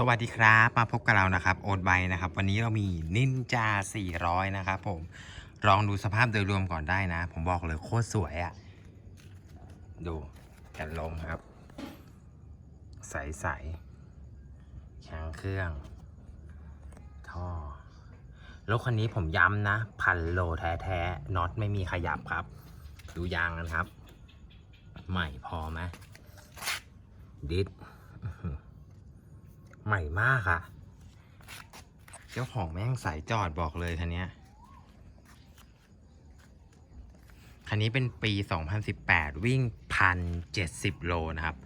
สวัสดีครับ มาพบกับเรานะครับโอ๊ตไบนะครับ วันนี้เรามีนินจา 400 นะครับผม ลองดูสภาพโดยรวมก่อนได้นะ ผมบอกเลยโคตรสวยอะ่ะ ดูกันลมครับ ใสๆแข็งเครื่อง ท่อ รถคันนี้ผมย้ำนะ พันโลแท้ๆน็อตไม่มีขยับครับ ดูยางกันครับ ใหม่พอไหมดิส ใหม่มากอะเจ้าของแม่งสายจอดบอกเลยคันนี้คันนี้เป็นปี 2018 วิ่ง 1,070 โลนะครับ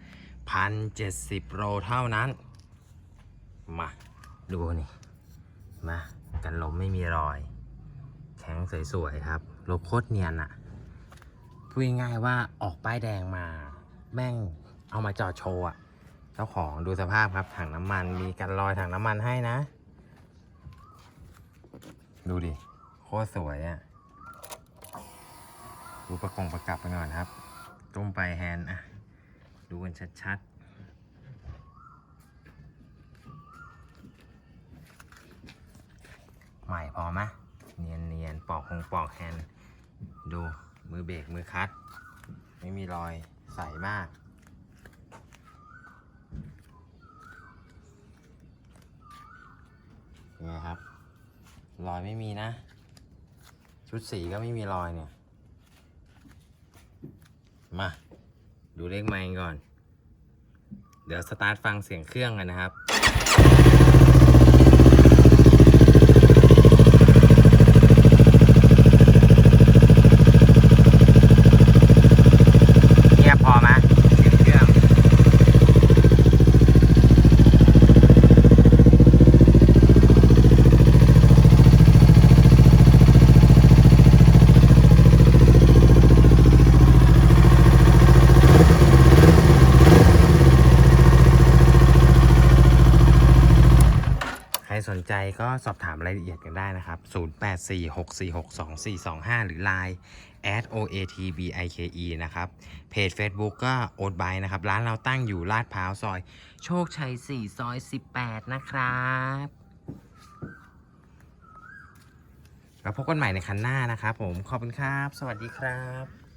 1,070 โลเท่านั้น มา ดูนี่ มา กันลมไม่มีรอย แข็งสวยๆครับรถโคตรเนียนอะพูดง่ายๆว่าออกป้ายแดงมา แม่งเอามาจอดโชว์อะ จ้าของดูสภาพครับถังน้ำมันมีกันรอยถังน้ำมันให้นะ ดูดิโคตรสวยอะดูประกงประกับไปก่อนครับตุ้มไปแฮนด์อะดูกันชัดๆ ใหม่พอไหมเนียนเนียนปอกคงปอกแฮนด์ดูมือเบรกมือคัด ไม่มีรอยใสมาก ไงครับ รอยไม่มีนะ ชุดสีก็ไม่มีรอยเนี่ย มา ดูเลขไมค์ก่อน เดี๋ยวสตาร์ทฟังเสียงเครื่องกันนะครับ เงียบพอไหมเสียงเครื่อง ใคร สนใจก็สอบถามรายละเอียดกันได้นะครับ 0846462425 หรือ Line at oatbike นะครับ เพจ Facebook ก็โอ๊ตไบนะครับ ร้านเราตั้งอยู่ลาดพร้าวซอย โชคชัย 4 ซอย 18 นะครับแล้วพบกันใหม่ในคันหน้านะครับผม ขอบคุณครับ สวัสดีครับ